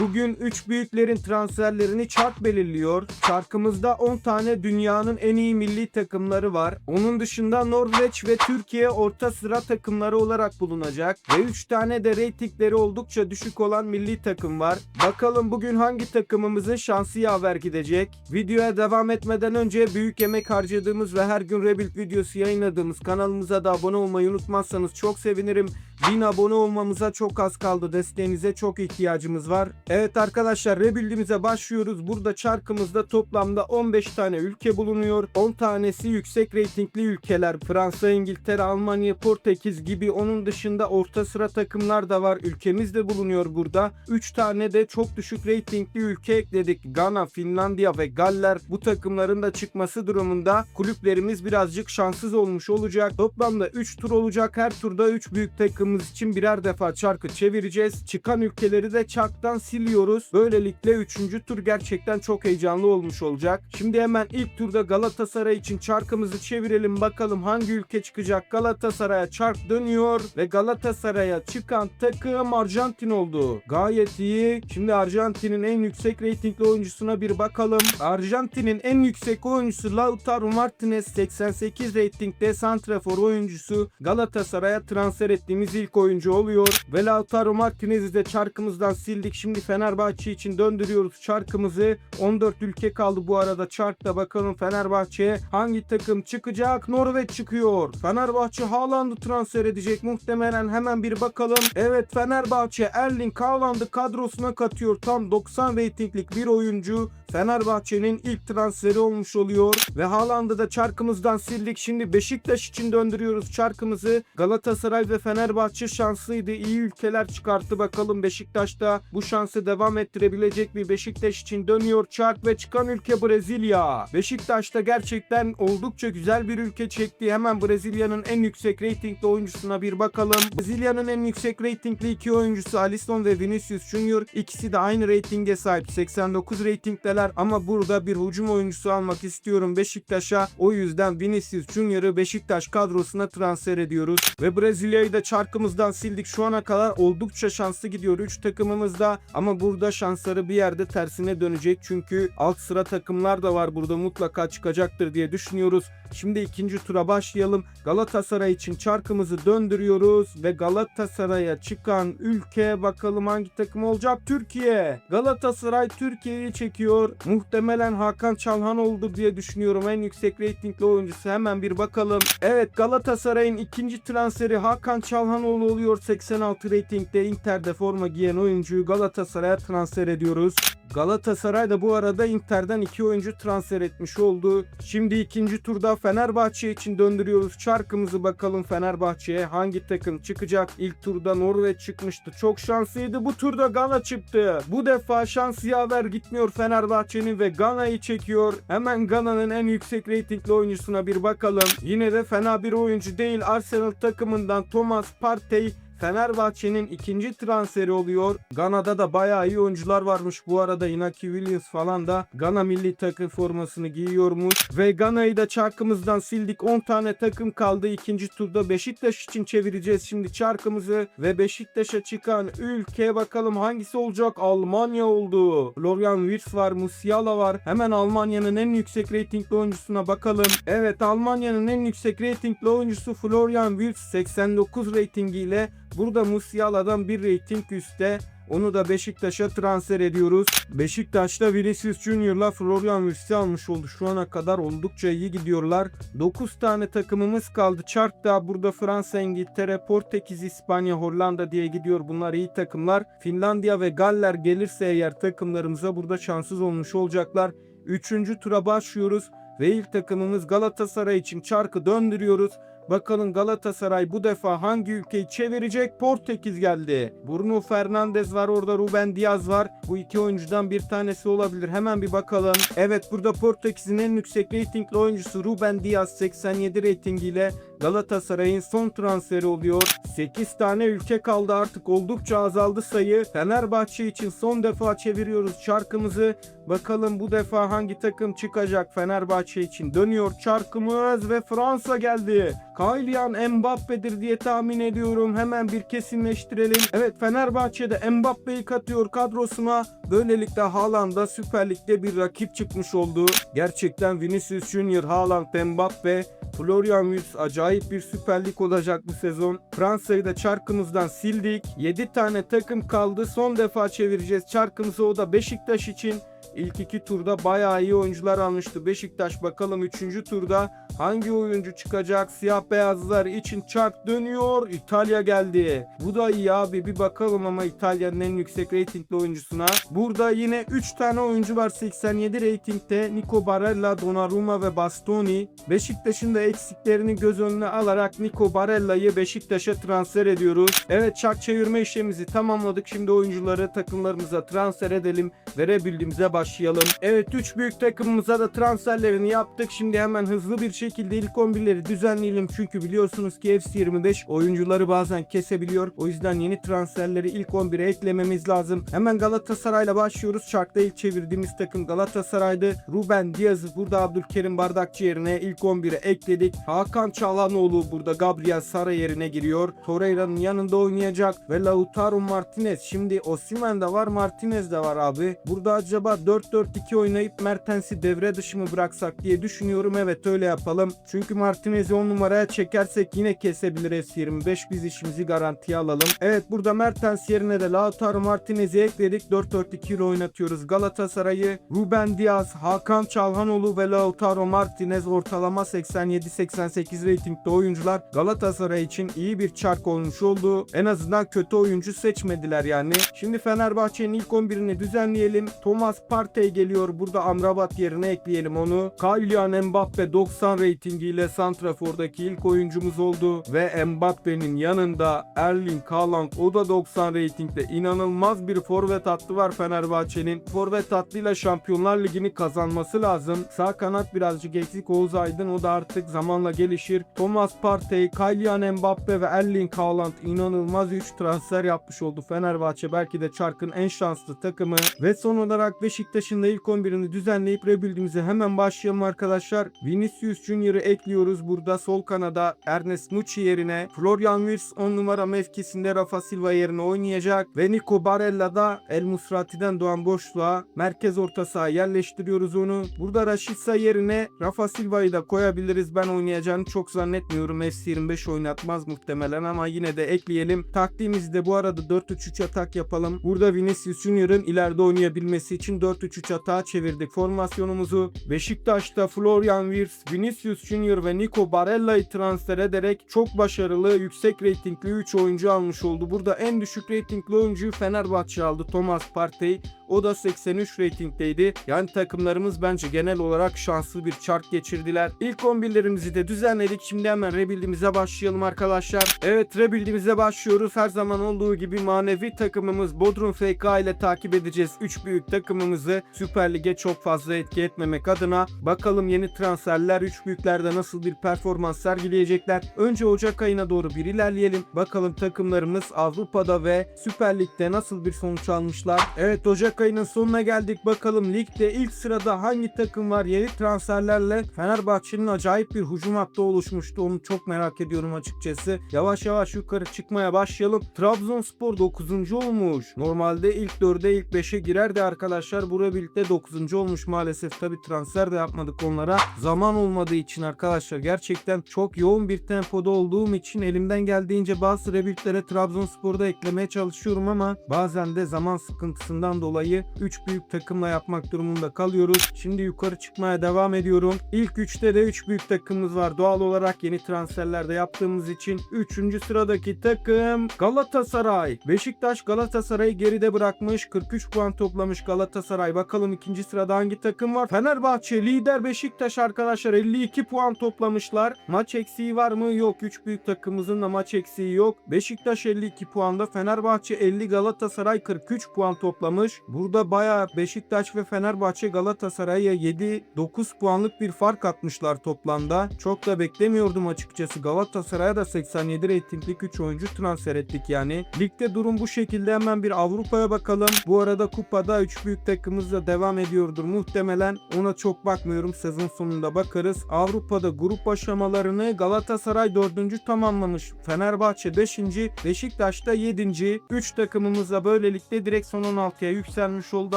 Bugün 3 büyüklerin transferlerini çark belirliyor. Çarkımızda 10 tane dünyanın en iyi milli takımları var. Onun dışında Norveç ve Türkiye orta sıra takımları olarak bulunacak. Ve 3 tane de reytingleri oldukça düşük olan milli takım var. Bakalım bugün hangi takımımızın şansı yaver gidecek? Videoya devam etmeden önce büyük emek harcadığımız ve her gün Rebuild videosu yayınladığımız kanalımıza da abone olmayı unutmazsanız çok sevinirim. 1000 abone olmamıza çok az kaldı. Desteğinize çok ihtiyacımız var. Evet arkadaşlar Rebuild'imize başlıyoruz. Burada çarkımızda toplamda 15 tane ülke bulunuyor. 10 tanesi yüksek reytingli ülkeler. Fransa, İngiltere, Almanya, Portekiz gibi. Onun dışında orta sıra takımlar da var. Ülkemiz de bulunuyor burada. 3 tane de çok düşük reytingli ülke ekledik. Gana, Finlandiya ve Galler. Bu takımların da çıkması durumunda kulüplerimiz birazcık şanssız olmuş olacak. Toplamda 3 tur olacak. Her turda 3 büyük takımımız için birer defa çarkı çevireceğiz. Çıkan ülkeleri de çarktan siliyoruz. Böylelikle 3. tur gerçekten çok heyecanlı olmuş olacak. Şimdi hemen ilk turda Galatasaray için çarkımızı çevirelim. Bakalım hangi ülke çıkacak. Galatasaray'a çark dönüyor ve Galatasaray'a çıkan takım Arjantin oldu. Gayet iyi. Şimdi Arjantin'in en yüksek reytingli oyuncusuna bir bakalım. Arjantin'in en yüksek oyuncusu Lautaro Martinez 88 reytingde santrafor oyuncusu Galatasaray'a transfer ettiğimiz ilk oyuncu oluyor. Ve Lautaro Martinez'i de çarkımızdan sildik. Şimdi Fenerbahçe için döndürüyoruz çarkımızı. 14 ülke kaldı bu arada çarkta. Bakalım Fenerbahçe'ye hangi takım çıkacak? Norveç çıkıyor. Fenerbahçe Haaland'ı transfer edecek muhtemelen. Hemen bir bakalım. Evet Fenerbahçe Erling Haaland'ı kadrosuna katıyor. Tam 90 reytinglik bir oyuncu. Fenerbahçe'nin ilk transferi olmuş oluyor. Ve Haaland'ı da çarkımızdan sildik. Şimdi Beşiktaş için döndürüyoruz çarkımızı. Galatasaray ve Fenerbahçe şanslıydı. İyi ülkeler çıkarttı. Bakalım Beşiktaş'ta bu şansı devam ettirebilecek mi? Beşiktaş için dönüyor çark ve çıkan ülke Brezilya. Beşiktaş'ta gerçekten oldukça güzel bir ülke çekti. Hemen Brezilya'nın en yüksek reytingli oyuncusuna bir bakalım. Brezilya'nın en yüksek reytingli iki oyuncusu Alisson ve Vinicius Junior. İkisi de aynı reytinge sahip. 89 reytingdeler ama burada bir hücum oyuncusu almak istiyorum Beşiktaş'a. O yüzden Vinicius Junior'ı Beşiktaş kadrosuna transfer ediyoruz. Ve Brezilya'yı da çarkımızdan sildik. Şu ana kadar oldukça şanslı gidiyor 3 takımımızda. Ama burada şansları bir yerde tersine dönecek. Çünkü alt sıra takımlar da var burada mutlaka çıkacaktır diye düşünüyoruz. Şimdi ikinci tura başlayalım. Galatasaray için çarkımızı döndürüyoruz ve Galatasaray'a çıkan ülke bakalım hangi takım olacak? Türkiye. Galatasaray Türkiye'yi çekiyor. Muhtemelen Hakan Çalhan oldu diye düşünüyorum. En yüksek reytingli oyuncusu. Hemen bir bakalım. Evet Galatasaray'ın ikinci transferi Hakan Çalhanoğlu oluyor. 86 reytingde Inter'de forma giyen oyuncuyu Galatasaray'a transfer ediyoruz. Galatasaray da bu arada Inter'den iki oyuncu transfer etmiş oldu. Şimdi ikinci turda Fenerbahçe için döndürüyoruz çarkımızı bakalım Fenerbahçe'ye hangi takım çıkacak. İlk turda Norveç çıkmıştı. Çok şanslıydı. Bu turda Gana çıktı. Bu defa şans yaver gitmiyor Fenerbahçe'nin ve Gana'yı çekiyor. Hemen Gana'nın en yüksek reytingli oyuncusuna bir bakalım. Yine de fena bir oyuncu değil. Arsenal takımından Thomas Partey Fenerbahçe'nin ikinci transferi oluyor. Gana'da da bayağı iyi oyuncular varmış. Bu arada Inaki Williams falan da Gana milli takım formasını giyiyormuş. Ve Gana'yı da çarkımızdan sildik. 10 tane takım kaldı. İkinci turda Beşiktaş için çevireceğiz şimdi çarkımızı. Ve Beşiktaş'a çıkan ülke bakalım hangisi olacak? Almanya oldu. Florian Wirtz var, Musiala var. Hemen Almanya'nın en yüksek reytingli oyuncusuna bakalım. Evet Almanya'nın en yüksek reytingli oyuncusu Florian Wirtz 89 reytingiyle Burada Musiala'dan bir reyting üstte. Onu da Beşiktaş'a transfer ediyoruz. Beşiktaş'ta Vinicius Junior'la Florian Wirtz'i almış oldu. Şu ana kadar oldukça iyi gidiyorlar. 9 tane takımımız kaldı. Çark'ta burada Fransa, İngiltere, Portekiz, İspanya, Hollanda diye gidiyor. Bunlar iyi takımlar. Finlandiya ve Galler gelirse eğer takımlarımıza burada şanssız olmuş olacaklar. Üçüncü tura başlıyoruz. Ve ilk takımımız Galatasaray için çarkı döndürüyoruz. Bakalım Galatasaray bu defa hangi ülkeyi çevirecek? Portekiz geldi. Bruno Fernandes var orada Ruben Diaz var. Bu iki oyuncudan bir tanesi olabilir. Hemen bir bakalım. Evet burada Portekiz'in en yüksek reytingli oyuncusu Ruben Diaz 87 reytingiyle Galatasaray'ın son transferi oluyor. 8 tane ülke kaldı artık oldukça azaldı sayı. Fenerbahçe için son defa çeviriyoruz çarkımızı. Bakalım bu defa hangi takım çıkacak Fenerbahçe için. Dönüyor çarkımız ve Fransa geldi. Kylian Mbappe'dir diye tahmin ediyorum. Hemen bir kesinleştirelim. Evet Fenerbahçe'de Mbappe'yi katıyor kadrosuna. Böylelikle Haaland'a Süper Lig'de bir rakip çıkmış oldu. Gerçekten Vinicius Junior, Haaland, Mbappe, Florian Wirtz acayip bir Süper Lig olacak bu sezon. Fransa'yı da çarkımızdan sildik. 7 tane takım kaldı. Son defa çevireceğiz çarkımızı o da Beşiktaş için. İlk iki turda bayağı iyi oyuncular almıştı Beşiktaş. Bakalım üçüncü turda hangi oyuncu çıkacak? Siyah beyazlar için çark dönüyor. İtalya geldi. Bu da iyi abi. Bir bakalım ama İtalya'nın en yüksek reytingli oyuncusuna. Burada yine 3 tane oyuncu var 87 reytingte. Nico Barella, Donnarumma ve Bastoni. Beşiktaş'ın da eksiklerini göz önüne alarak Nico Barella'yı Beşiktaş'a transfer ediyoruz. Evet çark çevirme işlemimizi tamamladık. Şimdi oyuncuları takımlarımıza transfer edelim. Verebildiğimize başlayalım. Evet 3 büyük takımımıza da transferlerini yaptık. Şimdi hemen hızlı bir şekilde ilk 11'leri düzenleyelim. Çünkü biliyorsunuz ki FC25 oyuncuları bazen kesebiliyor. O yüzden yeni transferleri ilk 11'e eklememiz lazım. Hemen Galatasaray'la başlıyoruz. Çarkta ilk çevirdiğimiz takım Galatasaray'dı. Ruben Diaz'ı burada Abdülkerim Bardakçı yerine ilk 11'e ekledik. Hakan Çalhanoğlu burada Gabriel Sara yerine giriyor. Torreira'nın yanında oynayacak ve Lautaro Martinez. Şimdi Osimhen de var Martinez de var abi. Burada acaba 4-4-2 oynayıp Mertens'i devre dışı mı bıraksak diye düşünüyorum. Evet öyle yapalım. Çünkü Martinez'i 10 numaraya çekersek yine kesebilir S25. Biz işimizi garantiye alalım. Evet burada Mertens yerine de Lautaro Martinez'i ekledik. 4-4-2 ile oynatıyoruz Galatasaray'ı. Ruben Diaz, Hakan Çalhanoğlu ve Lautaro Martinez ortalama 87-88 reytingde oyuncular Galatasaray için iyi bir çark olmuş oldu. En azından kötü oyuncu seçmediler yani. Şimdi Fenerbahçe'nin ilk 11'ini düzenleyelim. Thomas Partey geliyor. Burada Amrabat yerine ekleyelim onu. Kylian Mbappe 90 reytingiyle Santrafor'daki ilk oyuncumuz oldu. Ve Mbappe'nin yanında Erling Haaland o da 90 reytingde. inanılmaz bir forvet hattı var Fenerbahçe'nin. Forvet hattıyla Şampiyonlar Ligi'ni kazanması lazım. Sağ kanat birazcık eksik Oğuz Aydın o da artık zamanla gelişir. Thomas Partey, Kylian Mbappe ve Erling Haaland inanılmaz 3 transfer yapmış oldu Fenerbahçe. Belki de çarkın en şanslı takımı. Ve son olarak Beşiktaş'ın da ilk 11'ini düzenleyip rebuild'imize hemen başlayalım arkadaşlar. Vinicius Junior'ı ekliyoruz burada sol kanada Ernest Muçi yerine. Florian Wirtz 10 numara mevkisinde Rafa Silva yerine oynayacak. Ve Nico Barella da El Musrati'den doğan boşluğa merkez orta saha yerleştiriyoruz onu. Burada Rashica yerine Rafa Silva'yı da koyabiliriz. Ben oynayacağını çok zannetmiyorum. FC25 oynatmaz muhtemelen ama yine de ekleyelim. Taktiğimizde bu arada 4-3-3 atak yapalım. Burada Vinicius Junior'ın ileride oynayabilmesi için 4-3-3 atağa çevirdik formasyonumuzu. Beşiktaş'ta Florian Wirtz, Vinicius Junior ve Nico Barella'yı transfer ederek çok başarılı, yüksek reytingli 3 oyuncu almış oldu. Burada en düşük reytingli oyuncuyu Fenerbahçe aldı. Thomas Partey. O da 83 reytingdeydi. Yani takımlarımız bence genel olarak şanslı bir çark geçirdiler. İlk 11'lerimizi de düzenledik. Şimdi hemen rebuild'imize başlayalım arkadaşlar. Evet rebuild'imize başlıyoruz. Her zaman olduğu gibi manevi takımımız Bodrum FK ile takip edeceğiz. 3 büyük takımımızı Süper Lig'e çok fazla etki etmemek adına. Bakalım yeni transferler 3 büyüklerde nasıl bir performans sergileyecekler. Önce Ocak ayına doğru bir ilerleyelim. Bakalım takımlarımız Avrupa'da ve Süper Lig'de nasıl bir sonuç almışlar. Evet Ocak ayının sonuna geldik. Bakalım ligde ilk sırada hangi takım var? Yeni transferlerle Fenerbahçe'nin acayip bir hücum hattı oluşmuştu. Onu çok merak ediyorum açıkçası. Yavaş yavaş yukarı çıkmaya başlayalım. Trabzonspor 9. olmuş. Normalde ilk 4'e ilk 5'e girerdi arkadaşlar. Buraya birlikte 9. olmuş maalesef. Tabi transfer de yapmadık onlara. Zaman olmadığı için arkadaşlar gerçekten çok yoğun bir tempoda olduğum için elimden geldiğince bazı rebuild'lere Trabzonspor'da eklemeye çalışıyorum ama bazen de zaman sıkıntısından dolayı 3 büyük takımla yapmak durumunda kalıyoruz. Şimdi yukarı çıkmaya devam ediyorum. İlk 3'te de 3 büyük takımımız var. Doğal olarak yeni transferlerde yaptığımız için 3. sıradaki takım Galatasaray. Beşiktaş Galatasaray'ı geride bırakmış. 43 puan toplamış Galatasaray. Bakalım ikinci sırada hangi takım var? Fenerbahçe lider Beşiktaş arkadaşlar 52 puan toplamışlar. Maç eksiği var mı? Yok. 3 büyük takımımızın da maç eksiği yok. Beşiktaş 52 puanda. Fenerbahçe 50 Galatasaray 43 puan toplamış. Burada bayağı Beşiktaş ve Fenerbahçe Galatasaray'a 7-9 puanlık bir fark atmışlar toplamda. Çok da beklemiyordum açıkçası. Galatasaray'a da 87 reytinglik 3 oyuncu transfer ettik yani. Ligde durum bu şekilde hemen bir Avrupa'ya bakalım. Bu arada kupada 3 büyük takımımızla devam ediyordur muhtemelen. Ona çok bakmıyorum. Sezon sonunda bakarız. Avrupa'da grup aşamalarını Galatasaray 4. tamamlamış. Fenerbahçe 5. Beşiktaş da 7. 3 takımımızla böylelikle direkt son 16'ya yükselmiş oldu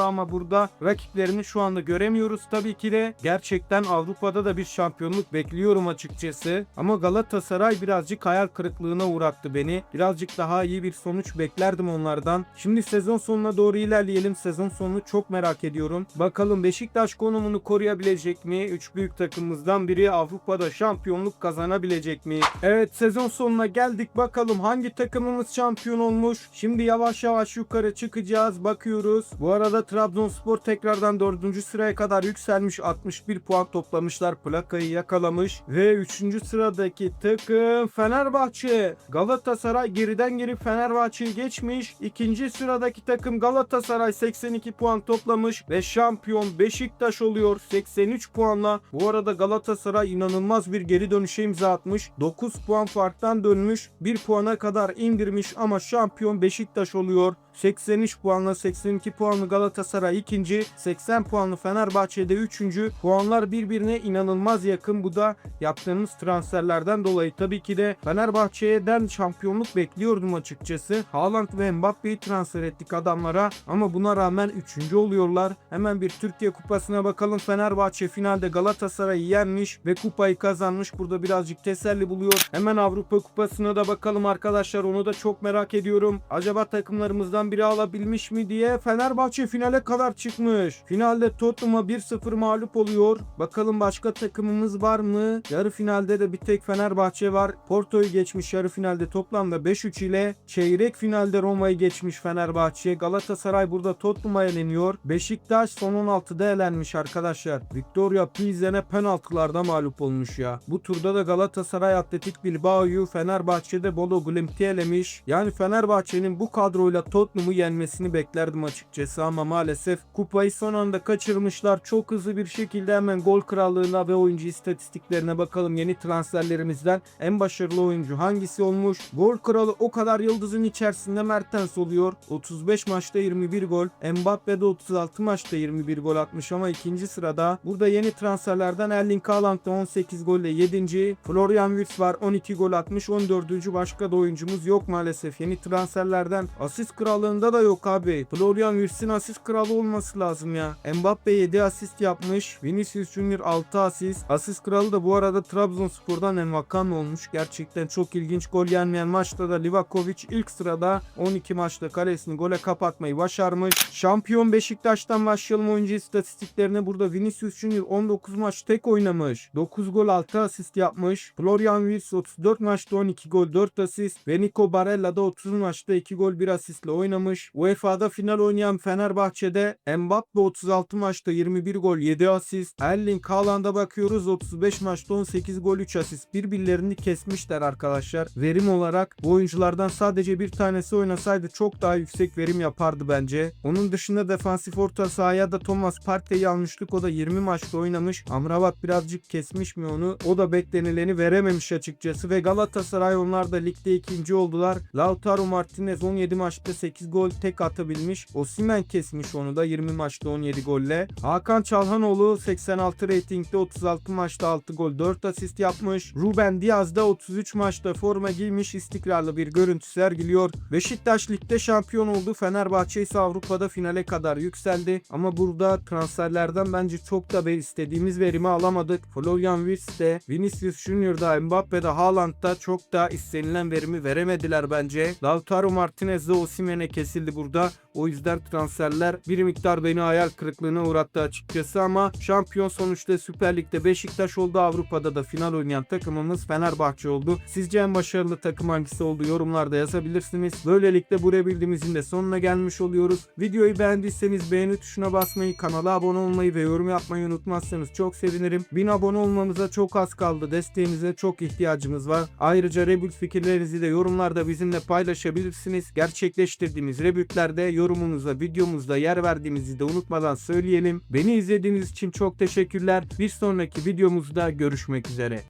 ama burada rakiplerini şu anda göremiyoruz. Tabii ki de gerçekten Avrupa'da da bir şampiyonluk bekliyorum açıkçası. Ama Galatasaray birazcık hayal kırıklığına uğrattı beni. Birazcık daha iyi bir sonuç beklerdim onlardan. Şimdi sezon sonuna doğru ilerleyelim. Sezon sonunu çok merak ediyorum. Bakalım Beşiktaş konumunu koruyabilecek mi? 3 büyük takımımızdan biri Avrupa'da şampiyonluk kazanabilecek mi? Evet sezon sonuna geldik. Bakalım hangi takımımız şampiyon olmuş? Şimdi yavaş yavaş yukarı çıkacağız. Bakıyoruz. Bu arada Trabzonspor tekrardan 4. sıraya kadar yükselmiş. 61 puan toplamışlar. Plakayı yakalamış. Ve 3. sıradaki takım Fenerbahçe. Galatasaray geriden gelip Fenerbahçe'yi geçmiş. İkinci sıradaki takım Galatasaray 82 puan toplamış ve şampiyon Beşiktaş oluyor 83 puanla. Bu arada Galatasaray inanılmaz bir geri dönüşe imza atmış. 9 puan farktan dönmüş. 1 puana kadar indirmiş ama şampiyon Beşiktaş oluyor. 83 puanla 82 puanlı Galatasaray ikinci, 80 puanlı Fenerbahçe'de üçüncü. Puanlar birbirine inanılmaz yakın. Bu da yaptığımız transferlerden dolayı. Tabii ki de Fenerbahçe'den şampiyonluk bekliyordum açıkçası. Haaland ve Mbappe'yi transfer ettik adamlara ama buna rağmen üçüncü oluyorlar. Hemen bir Türkiye Kupası'na bakalım. Fenerbahçe finalde Galatasaray'ı yenmiş ve kupayı kazanmış. Burada birazcık teselli buluyor. Hemen Avrupa Kupası'na da bakalım arkadaşlar. Onu da çok merak ediyorum. Acaba takımlarımızdan biri alabilmiş mi diye Fenerbahçe finale kadar çıkmış. Finalde Tottenham'a 1-0 mağlup oluyor. Bakalım başka takımımız var mı? Yarı finalde de bir tek Fenerbahçe var. Porto'yu geçmiş yarı finalde toplamda 5-3 ile. Çeyrek finalde Roma'yı geçmiş Fenerbahçe. Galatasaray burada Tottenham'a eleniyor. Beşiktaş son 16'da elenmiş arkadaşlar. Victoria Pilsen'e penaltılarda mağlup olmuş ya. Bu turda da Galatasaray Atletik Bilbao'yu Fenerbahçe'de Bodo Glimt'i elemiş. Yani Fenerbahçe'nin bu kadroyla Tottenham'ı yenmesini beklerdim açıkçası ama maalesef kupayı son anda kaçırmışlar. Çok hızlı bir şekilde hemen gol krallığına ve oyuncu istatistiklerine bakalım yeni transferlerimizden. En başarılı oyuncu hangisi olmuş? Gol kralı o kadar yıldızın içerisinde Mertens oluyor. 35 maçta 21 gol. Mbappe de 36 maçta 21 gol atmış ama ikinci sırada. Burada yeni transferlerden Erling Haaland da 18 golle 7. Florian Wirtz var 12 gol atmış. 14. başka da oyuncumuz yok maalesef. Yeni transferlerden asist krallığında da yok abi. Florian Wirtz'in asist kralı olması lazım ya. Mbappe 7 asist yapmış. Vinicius Junior 6 asist. Asist kralı da bu arada Trabzonspor'dan Envakan olmuş. Gerçekten çok ilginç. Gol yenmeyen maçta da Livakovic ilk sırada 12 maçta kalesini gole kapatmayı başarmış. Şampiyon Beşiktaş'tan başlayalım oyuncu istatistiklerine. Burada Vinicius Junior 19 maç tek oynamış. 9 gol 6 asist yapmış. Florian Wirtz 34 maçta 12 gol 4 asist. Ve Nico Barella da 30 maçta 2 gol 1 asistle oynamış. UEFA'da final oynayan Fenerbahçe'de Mbappe 36 maçta 21 gol 7 asist. Erling Haaland'a bakıyoruz 35 maçta 18 gol 3 asist. Birbirlerini kesmişler arkadaşlar. Verim olarak bu oyunculardan sadece bir tanesi oynasaydı çok daha yüksek verim yapardı bence. Onun dışında defansif orta sahaya da Thomas Partey'i almıştık. O da 20 maçta oynamış. Amrabat birazcık kesmiş mi onu? O da beklenileni verememiş açıkçası ve Galatasaray onlar da ligde ikinci oldular. Lautaro Martinez 17 maçta 8 gol tek atabilmiş. Osimhen kesmiş onu da 20 maçta 17 golle. Hakan Çalhanoğlu 86 reytingde 36 maçta 6 gol 4 asist yapmış. Ruben Diaz da 33 maçta forma giymiş istikrarlı bir görüntü sergiliyor. Beşiktaş ligde şampiyon oldu. Fenerbahçe ise Avrupa'da finale kadar yükseldi. Ama burada transferlerden bence çok da istediğimiz verimi alamadık. Florian Wirtz de, Vinicius Junior'da, Mbappe'de, Haaland'da çok da istenilen verimi veremediler bence. Lautaro Martinez de Kesildi burada. O yüzden transferler bir miktar beni hayal kırıklığına uğrattı açıkçası ama şampiyon sonuçta Süper Lig'de Beşiktaş oldu. Avrupa'da da final oynayan takımımız Fenerbahçe oldu. Sizce en başarılı takım hangisi oldu yorumlarda yazabilirsiniz. Böylelikle bu bildiğimizin de sonuna gelmiş oluyoruz. Videoyu beğendiyseniz beğeni tuşuna basmayı, kanala abone olmayı ve yorum yapmayı unutmazsanız çok sevinirim. 1000 abone olmamıza çok az kaldı. Desteğinize çok ihtiyacımız var. Ayrıca Rebel fikirlerinizi de yorumlarda bizimle paylaşabilirsiniz. Gerçekleştirdiğimiz geçtiğimiz rebütlerde yorumunuza videomuzda yer verdiğimizi de unutmadan söyleyelim. Beni izlediğiniz için çok teşekkürler. Bir sonraki videomuzda görüşmek üzere.